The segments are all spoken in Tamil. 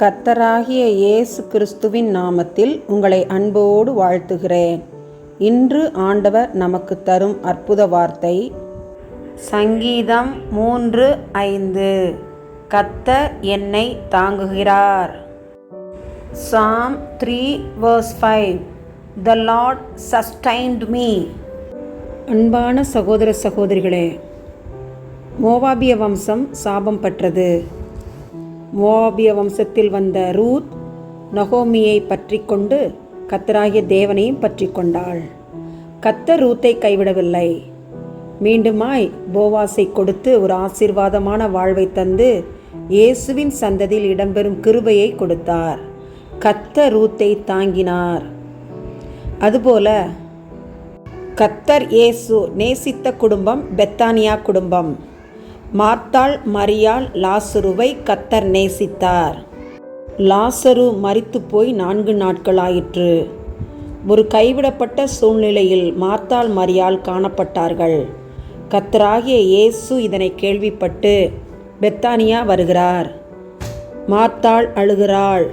கர்த்தராகிய இயேசு கிறிஸ்துவின் நாமத்தில் உங்களை அன்போடு வாழ்த்துகிறேன். இன்று ஆண்டவர் நமக்கு தரும் அற்புத வார்த்தை சங்கீதம் மூன்று ஐந்து. கத்தர் என்னை தாங்குகிறார். Psalm three verse five the Lord sustained me அன்பான சகோதர சகோதரிகளே மோவாபிய வம்சம் சாபம் பெற்றது. மோவாபிய வம்சத்தில் வந்த ரூத் நகோமியை பற்றி கொண்டு கத்தராகிய தேவனையும் பற்றி கொண்டாள் கத்தர் ரூத்தை கைவிடவில்லை. மீண்டுமாய் போவாசை கொடுத்து ஒரு ஆசீர்வாதமான வாழ்வை தந்து இயேசுவின் சந்ததியில் இடம்பெறும் கிருபையை கொடுத்தார். கத்தர் ரூத்தை தாங்கினார். அதுபோல கத்தர் இயேசு நேசித்த குடும்பம் பெத்தானியா குடும்பம். மார்த்தாள் மரியாள் லாசருவை கத்தர் நேசித்தார். லாசரு மறித்து போய் நான்கு நாட்களாயிற்று. ஒரு கைவிடப்பட்ட சூழ்நிலையில் மார்த்தாள் மரியாள் காணப்பட்டார்கள். கத்தராகிய இயேசு இதனை கேள்விப்பட்டு பெத்தானியா வருகிறார். மார்த்தாள் அழுகிறாள்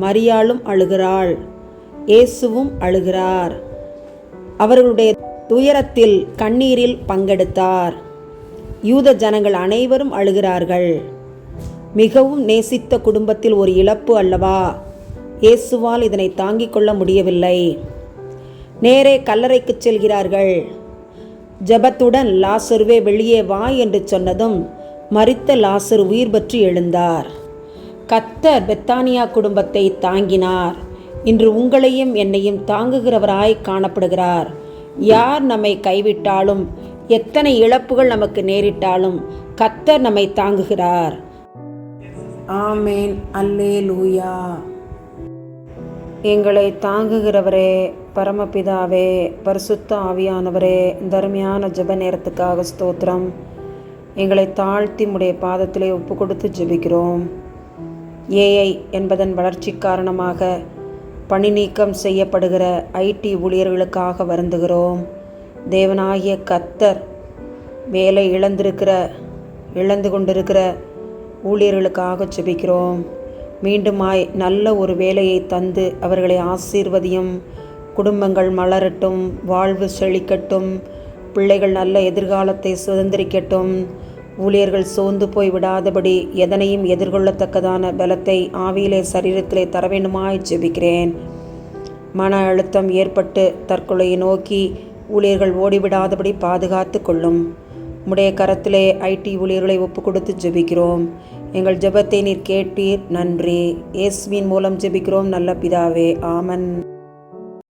மரியாளும் அழுகிறாள் இயேசுவும் அழுகிறார். அவர்களுடைய துயரத்தில் கண்ணீரில் பங்கெடுத்தார். யூத ஜனங்கள் அனைவரும் அழுகிறார்கள். மிகவும் நேசித்த குடும்பத்தில் ஒரு இழப்பு அல்லவா? இயேசுவால் இதனை தாங்கிக் கொள்ள முடியவில்லை. நேரே கல்லறைக்கு செல்கிறார்கள். ஜபத்துடன் லாசருவே வெளியே வா என்று சொன்னதும் மறித்த லாசர் உயிர் பற்றி எழுந்தார். கத்தர் பெத்தானியா குடும்பத்தை தாங்கினார். இன்று உங்களையும் என்னையும் தாங்குகிறவராய் காணப்படுகிறார். யார் நம்மை கைவிட்டாலும் எத்தனை இழப்புகள் நமக்கு நேரிட்டாலும் கத்தர் நம்மை தாங்குகிறார். ஆமேன். அல்லே லூயா எங்களை தாங்குகிறவரே பரமபிதாவே பரிசுத்த ஆவியானவரே தருமையான ஜப ஜெப நேரத்துக்காக ஸ்தோத்திரம். எங்களை தாழ்த்தி உடைய பாதத்திலே ஒப்பு கொடுத்து ஜெபிக்கிறோம். ஏஐ என்பதன் வளர்ச்சி காரணமாக பணி நீக்கம் செய்யப்படுகிற ஐடி ஊழியர்களுக்காக வருந்துகிறோம். தேவனாகிய கத்தர் வேலை இழந்திருக்கிற இழந்து கொண்டிருக்கிற ஊழியர்களுக்காக ஜெபிக்கிறோம் மீண்டுமாய் நல்ல ஒரு வேலையை தந்து அவர்களை ஆசீர்வதியும் குடும்பங்கள் மலரட்டும் வாழ்வு செழிக்கட்டும் பிள்ளைகள் நல்ல எதிர்காலத்தை சுதந்திரிக்கட்டும் ஊழியர்கள் சோர்ந்து போய் விடாதபடி எதனையும் எதிர்கொள்ளத்தக்கதான பலத்தை ஆவியிலே சரீரத்திலே தர வேண்டுமாய் ஜெபிக்கிறேன் மன அழுத்தம் ஏற்பட்டு தற்கொலையை நோக்கி ஊழியர்கள் ஓடிவிடாதபடி பாதுகாத்து கொள்ளும். உடைய கரத்திலே ஐடி ஊழியர்களை ஒப்பு கொடுத்து ஜெபிக்கிறோம். எங்கள் ஜெபத்தை நீர் கேட்டீர். நன்றி. இயேசுவின் மூலம் ஜெபிக்கிறோம். நல்ல பிதாவே. ஆமன்.